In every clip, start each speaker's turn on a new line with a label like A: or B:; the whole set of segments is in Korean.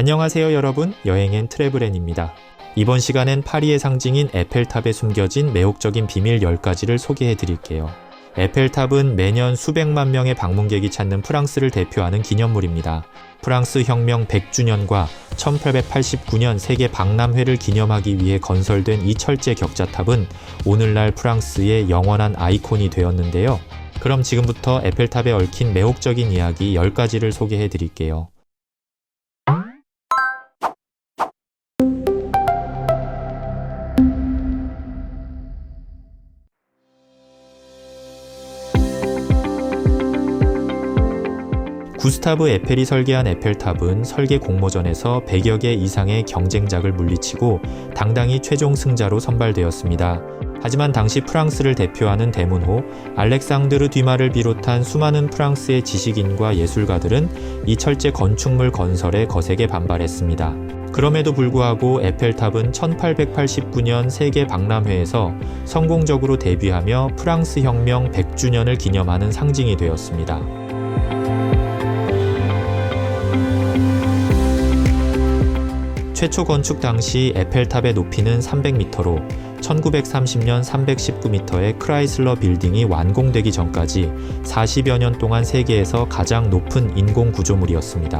A: 안녕하세요 여러분 여행엔 트래블앤입니다. 이번 시간엔 파리의 상징인 에펠탑에 숨겨진 매혹적인 비밀 10가지를 소개해 드릴게요. 에펠탑은 매년 수백만 명의 방문객이 찾는 프랑스를 대표하는 기념물입니다. 프랑스 혁명 100주년과 1889년 세계 박람회를 기념하기 위해 건설된 이 철제 격자탑은 오늘날 프랑스의 영원한 아이콘이 되었는데요. 그럼 지금부터 에펠탑에 얽힌 매혹적인 이야기 10가지를 소개해 드릴게요. 구스타브 에펠이 설계한 에펠탑은 설계 공모전에서 100여 개 이상의 경쟁작을 물리치고 당당히 최종 승자로 선발되었습니다. 하지만 당시 프랑스를 대표하는 대문호 알렉상드르 뒤마를 비롯한 수많은 프랑스의 지식인과 예술가들은 이 철제 건축물 건설에 거세게 반발했습니다. 그럼에도 불구하고 에펠탑은 1889년 세계 박람회에서 성공적으로 데뷔하며 프랑스 혁명 100주년을 기념하는 상징이 되었습니다. 최초 건축 당시 에펠탑의 높이는 300m로 1930년 319m의 크라이슬러 빌딩이 완공되기 전까지 40여 년 동안 세계에서 가장 높은 인공 구조물이었습니다.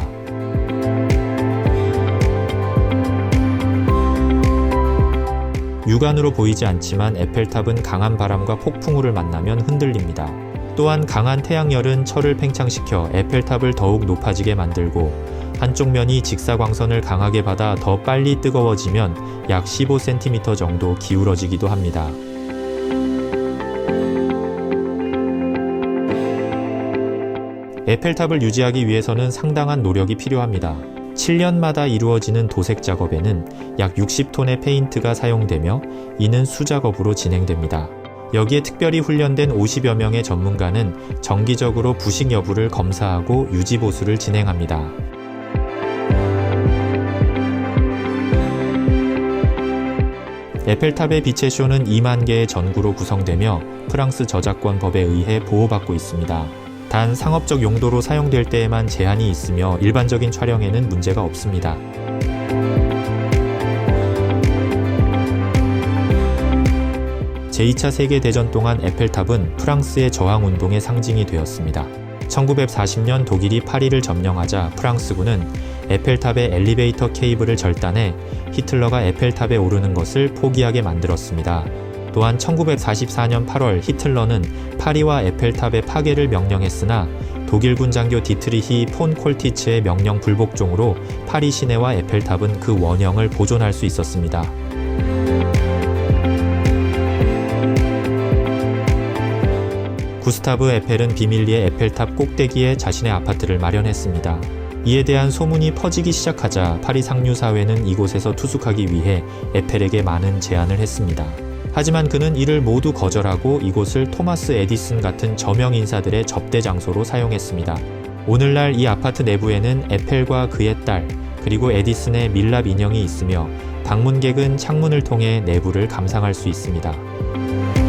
A: 육안으로 보이지 않지만 에펠탑은 강한 바람과 폭풍우를 만나면 흔들립니다. 또한 강한 태양열은 철을 팽창시켜 에펠탑을 더욱 높아지게 만들고 한쪽 면이 직사광선을 강하게 받아 더 빨리 뜨거워지면 약 15cm 정도 기울어지기도 합니다. 에펠탑을 유지하기 위해서는 상당한 노력이 필요합니다. 7년마다 이루어지는 도색 작업에는 약 60톤의 페인트가 사용되며 이는 수작업으로 진행됩니다. 여기에 특별히 훈련된 50여 명의 전문가는 정기적으로 부식 여부를 검사하고 유지 보수를 진행합니다. 에펠탑의 빛의 쇼는 2만 개의 전구로 구성되며 프랑스 저작권 법에 의해 보호받고 있습니다. 단 상업적 용도로 사용될 때에만 제한이 있으며 일반적인 촬영에는 문제가 없습니다. 제2차 세계대전 동안 에펠탑은 프랑스의 저항운동의 상징이 되었습니다. 1940년 독일이 파리를 점령하자 프랑스군은 에펠탑의 엘리베이터 케이블을 절단해 히틀러가 에펠탑에 오르는 것을 포기하게 만들었습니다. 또한 1944년 8월 히틀러는 파리와 에펠탑의 파괴를 명령했으나 독일군 장교 디트리히 폰 콜티츠의 명령 불복종으로 파리 시내와 에펠탑은 그 원형을 보존할 수 있었습니다. 구스타브 에펠은 비밀리에 에펠탑 꼭대기에 자신의 아파트를 마련했습니다. 이에 대한 소문이 퍼지기 시작하자 파리 상류사회는 이곳에서 투숙하기 위해 에펠에게 많은 제안을 했습니다. 하지만 그는 이를 모두 거절하고 이곳을 토마스 에디슨 같은 저명 인사들의 접대 장소로 사용했습니다. 오늘날 이 아파트 내부에는 에펠과 그의 딸, 그리고 에디슨의 밀랍 인형이 있으며 방문객은 창문을 통해 내부를 감상할 수 있습니다.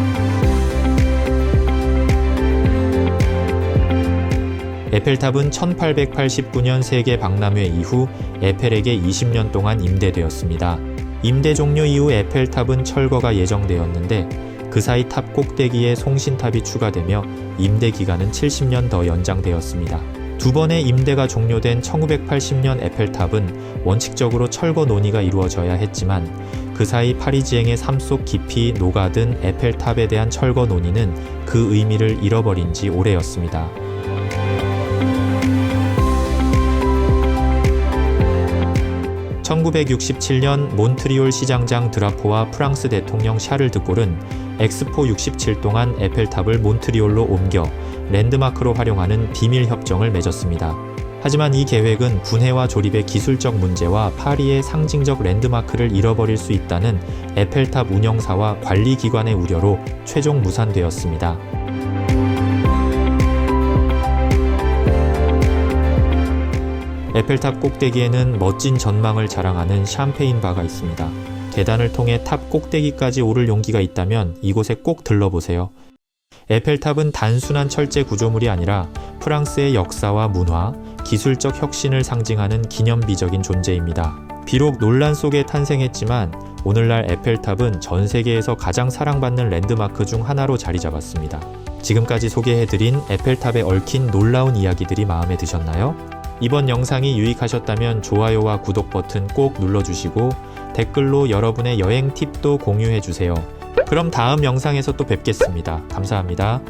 A: 에펠탑은 1889년 세계 박람회 이후 에펠에게 20년 동안 임대되었습니다. 임대 종료 이후 에펠탑은 철거가 예정되었는데 그 사이 탑 꼭대기에 송신탑이 추가되며 임대 기간은 70년 더 연장되었습니다. 두 번의 임대가 종료된 1980년 에펠탑은 원칙적으로 철거 논의가 이루어져야 했지만 그 사이 파리지행의 삶 속 깊이 녹아든 에펠탑에 대한 철거 논의는 그 의미를 잃어버린 지 오래였습니다. 1967년 몬트리올 시장장 드라포와 프랑스 대통령 샤를 드골은 엑스포 67 동안 에펠탑을 몬트리올로 옮겨 랜드마크로 활용하는 비밀 협정을 맺었습니다. 하지만 이 계획은 분해와 조립의 기술적 문제와 파리의 상징적 랜드마크를 잃어버릴 수 있다는 에펠탑 운영사와 관리기관의 우려로 최종 무산되었습니다. 에펠탑 꼭대기에는 멋진 전망을 자랑하는 샴페인 바가 있습니다. 계단을 통해 탑 꼭대기까지 오를 용기가 있다면 이곳에 꼭 들러보세요. 에펠탑은 단순한 철제 구조물이 아니라 프랑스의 역사와 문화, 기술적 혁신을 상징하는 기념비적인 존재입니다. 비록 논란 속에 탄생했지만 오늘날 에펠탑은 전 세계에서 가장 사랑받는 랜드마크 중 하나로 자리 잡았습니다. 지금까지 소개해드린 에펠탑에 얽힌 놀라운 이야기들이 마음에 드셨나요? 이번 영상이 유익하셨다면 좋아요와 구독 버튼 꼭 눌러주시고 댓글로 여러분의 여행 팁도 공유해주세요. 그럼 다음 영상에서 또 뵙겠습니다. 감사합니다.